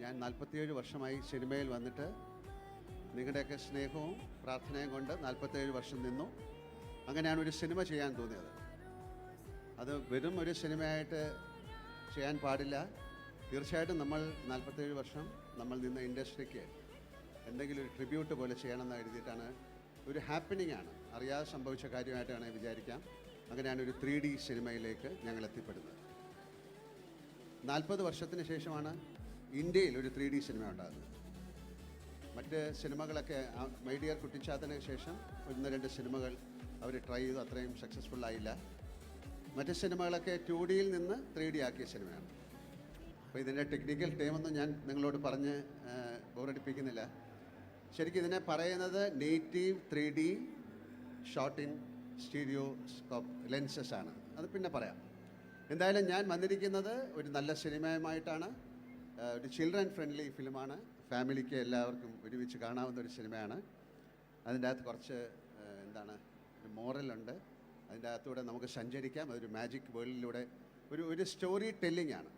ഞാൻ നാൽപ്പത്തിയേഴ് വർഷമായി സിനിമയിൽ വന്നിട്ട് നിങ്ങളുടെയൊക്കെ സ്നേഹവും പ്രാർത്ഥനയും കൊണ്ട് നാൽപ്പത്തേഴ് വർഷം നിന്നു. അങ്ങനെയാണ് ഒരു സിനിമ ചെയ്യാൻ തോന്നിയത്. അത് വെറും ഒരു സിനിമയായിട്ട് ചെയ്യാൻ പാടില്ല. തീർച്ചയായിട്ടും നമ്മൾ നാൽപ്പത്തേഴ് വർഷം നമ്മൾ നിന്ന ഇൻഡസ്ട്രിക്ക് എന്തെങ്കിലും ഒരു ട്രിബ്യൂട്ട് പോലെ ചെയ്യണമെന്ന് എഴുതിയിട്ടാണ് ഒരു ഹാപ്പനിങ് ആണ്. അറിയാതെ സംഭവിച്ച കാര്യമായിട്ടാണ് വിചാരിക്കാം. അങ്ങനെയാണ് ഒരു ത്രീ ഡി സിനിമയിലേക്ക് ഞങ്ങൾ എത്തിപ്പെടുന്നത്. നാൽപ്പത് വർഷത്തിന് ശേഷമാണ് ഇന്ത്യയിൽ ഒരു ത്രീ ഡി സിനിമ ഉണ്ടാകുന്നത് മറ്റ് സിനിമകളൊക്കെ മൈഡിയർ കുട്ടിച്ചാത്തന് ശേഷം ഒന്ന് രണ്ട് സിനിമകൾ അവർ ട്രൈ ചെയ്തു അത്രയും സക്സസ്ഫുൾ ആയില്ല. മറ്റ് സിനിമകളൊക്കെ ടു ഡിയിൽ നിന്ന് ത്രീ ഡി ആക്കിയ സിനിമയാണ്. അപ്പോൾ ഇതിന്റെ ടെക്നിക്കൽ ടൈമൊന്നും ഞാൻ നിങ്ങളോട് പറഞ്ഞ് ബോറടിപ്പിക്കുന്നില്ല. ശരിക്കും ഇതിനെ പറയുന്നത് native three D shot in stereoscope lenses ആണ്. അത് പിന്നെ പറയാം. എന്തായാലും ഞാൻ വന്നിരിക്കുന്നത് ഒരു നല്ല സിനിമയുമായിട്ടാണ്. ഒരു ചിൽഡ്രൻ ഫ്രണ്ട്ലി ഫിലിമാണ് ഫാമിലിക്ക് എല്ലാവർക്കും ഒരുമിച്ച് കാണാവുന്ന ഒരു സിനിമയാണ് അതിന്റെ അകത്ത് കുറച്ച് എന്താണ് ഒരു മോറലുണ്ട് അതിന്റെ അകത്തൂടെ നമുക്ക് സഞ്ചരിക്കാം. അതൊരു മാജിക് വേൾഡിലൂടെ ഒരു ഒരു സ്റ്റോറി ടെല്ലിംഗ് ആണ്.